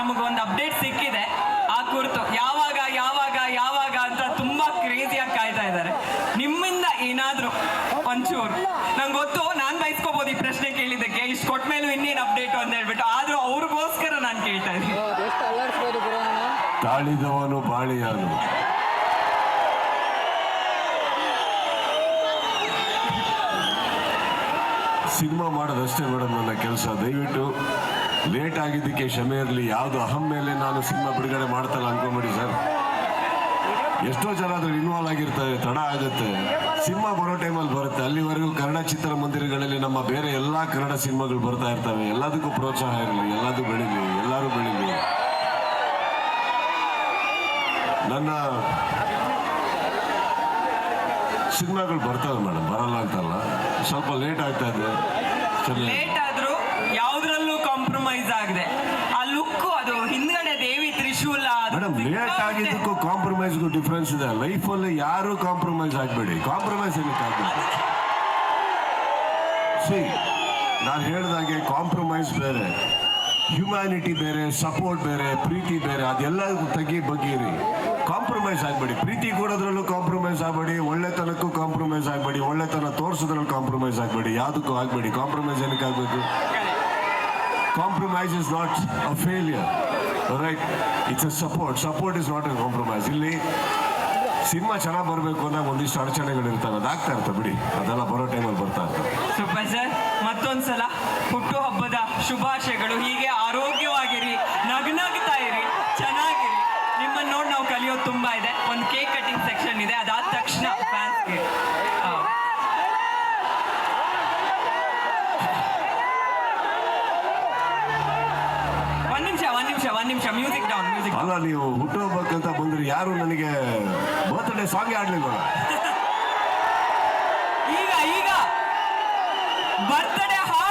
ನಮಗೊಂದು ಅಪ್ಡೇಟ್ ಸಿಕ್ಕಿದೆ. ಆ ಕುರಿತು ಯಾವಾಗ ಯಾವಾಗ ಯಾವಾಗ ಅಂತ ತುಂಬಾ ಕ್ರೇಜಿಯಾಗಿ ಕಾಯ್ತಾ ಇದ್ದಾರೆ. ನಿಮ್ಮಿಂದ ಏನಾದರೂ ಒಂಚೂರು. ನಂಗೆ ಗೊತ್ತು ನಾನು ಬಯಸ್ಕೋಬಹುದು ಈ ಪ್ರಶ್ನೆ ಕೇಳಿದ್ದಕ್ಕೆ. ಇಷ್ಟು ಕೊಟ್ಟ ಮೇಲೂ ಇನ್ನೇನು ಅಪ್ಡೇಟ್ ಅಂತ ಹೇಳ್ಬಿಟ್ಟು. ಆದರೂ ಅವ್ರಿಗೋಸ್ಕರ ನಾನು ಕೇಳ್ತಾ ಇದ್ದೀನಿ. ತಾಳಿದವನು ಬಾಳಿಯಾನು. ಸಿನಿಮಾ ಮಾಡೋದಷ್ಟೇ ಮೇಡಮ್ ನನ್ನ ಕೆಲಸ. ದಯವಿಟ್ಟು ಲೇಟ್ ಆಗಿದ್ದಕ್ಕೆ ಕ್ಷಮೆ ಇರಲಿ. ಯಾವುದು ಅಹಂ ಮೇಲೆ ನಾನು ಸಿನಿಮಾ ಬಿಡುಗಡೆ ಮಾಡ್ತಲ್ಲ ಅನ್ಕೊಂಬಿಡಿ ಸರ್. ಎಷ್ಟೋ ಜನ ಅದ್ರಲ್ಲಿ ಇನ್ವಾಲ್ವ್ ಆಗಿರ್ತಾರೆ, ತಡ ಆಗುತ್ತೆ. ಸಿನಿಮಾ ಬರೋ ಟೈಮಲ್ಲಿ ಬರುತ್ತೆ. ಅಲ್ಲಿವರೆಗೂ ಕನ್ನಡ ಚಿತ್ರಮಂದಿರಗಳಲ್ಲಿ ನಮ್ಮ ಬೇರೆ ಎಲ್ಲ ಕನ್ನಡ ಸಿನಿಮಾಗಳು ಬರ್ತಾ ಇರ್ತವೆ. ಎಲ್ಲದಕ್ಕೂ ಪ್ರೋತ್ಸಾಹ ಇರಲಿ. ಎಲ್ಲದೂ ಬೆಳೀಲಿ. ಎಲ್ಲರೂ ಬೆಳೀಲಿ. ನನ್ನ ಸಿನಿಮಾಗಳು ಬರ್ತವೆ ಮೇಡಮ್. ಬರಲ್ಲ ಅಂತಲ್ಲ. ಸ್ವಲ್ಪ ಲೇಟ್ ಆಗ್ತಾ ಇದೆ ಸರಿ ಲೇಟ್ ಆದ್ರೂ ಯಾವ್ದ್ರಲ್ಲೂ ಕಾಂಪ್ರಮೈಸ್ ಆಗಿದೆ ಆ ಲುಕ್ ಅದು ಹಿಂದ್ಗಡೆ ಮೇಡಮ್ ಲೇಟ್ ಆಗಿದ್ದಕ್ಕೂ ಕಾಂಪ್ರಮೈಸ್ಗೂ ಡಿಫ್ರೆನ್ಸ್ ಇದೆ ಲೈಫಲ್ಲಿ ಯಾರು ಕಾಂಪ್ರಮೈಸ್ ಆಗಬೇಡಿ. ಕಾಂಪ್ರಮೈಸ್ ಏನಕ್ಕೆ ಆಗಬೇಡಿ ಸಿ ನಾನು ಹೇಳಿದಾಗೆ ಕಾಂಪ್ರಮೈಸ್ ಬೇರೆ ಹ್ಯುಮ್ಯಾನಿಟಿ ಬೇರೆ ಸಪೋರ್ಟ್ ಬೇರೆ ಪ್ರೀತಿ ಬೇರೆ ಅದೆಲ್ಲ ತೆಗಿ ಬಗ್ಗಿರಿ ಕಾಂಪ್ರಮೈಸ್ ಆಗಬೇಡಿ. ಪ್ರೀತಿ ಕೊಡೋದ್ರಲ್ಲೂ ಕಾಂಪ್ರಮೈಸ್ ಆಗಬೇಡಿ ಒಳ್ಳೆತನಕ್ಕೂ ಕಾಂಪ್ರಮೈಸ್ ಆಗಬೇಡಿ ಒಳ್ಳೆತನ ತೋರಿಸೋದ್ರಲ್ಲಿ ಕಾಂಪ್ರಮೈಸ್ ಆಗಬೇಡಿ ಯಾವುದಕ್ಕೂ ಆಗಬೇಡಿ. ಕಾಂಪ್ರಮೈಸ್ ಏನಕ್ಕೆ ಆಗಬೇಕು? Compromise is not a failure right it's a support support is not a compromise ಇಲ್ಲಿ ಸಿನಿಮಾ ಚೆನ್ನಾಗಿ ಬರಬೇಕು ಅಂದಾಗ ಒಂದಿಷ್ಟು ಅಡಚಣೆಗಳು ಇರ್ತವೆ ಅದಾಗ್ತಾ ಇರ್ತವೆ ಬಿಡಿ. ಅದೆಲ್ಲ ಬರೋ ಟೈಮಲ್ಲಿ ಬರ್ತಾ ಇರ್ತವೆ ಸೂಪರ್ ಸರ್ ಮತ್ತೊಂದ್ಸಲ ಹುಟ್ಟುಹಬ್ಬದ ಶುಭಾಶಯಗಳು. ಹೀಗೆ ಆರೋಗ್ಯವಾಗಿರಿ, ನಗ್ನಗ್ತಾ ಇರಿ, ಚೆನ್ನಾಗಿರಿ. ನಿಮ್ಮನ್ನು ನೋಡಿ ನಾವು ಕಲಿಯೋದು ತುಂಬಾ ಇದೆ. ಒಂದು ಕೇಕ್ ಕಟಿಂಗ್ ಸೆಕ್ಷನ್ ಇದೆ. ಅದಾದ ತಕ್ಷಣ ಫ್ಯಾನ್ಸ್ಗೆ ಒಂದ್ ನಿಮಿಷ ಒಂದ್ ನಿಮಿಷ ಮ್ಯೂಸಿಕ್ ಡೌನ್ ಮ್ಯೂಸಿಕ್ ಅಲ್ಲ ನೀವು ಹುಟ್ಟುಹಬ್ಬಕ್ಕಂತ ಬಂದ್ರೆ ಯಾರು ನನಗೆ ಬರ್ತ್ಡೇ ಸಾಂಗ್ ಆಡ್ಲಿಲ್ಲ ಈಗ ಈಗ. ಬರ್ತ್ಡೇ ಹಾಡು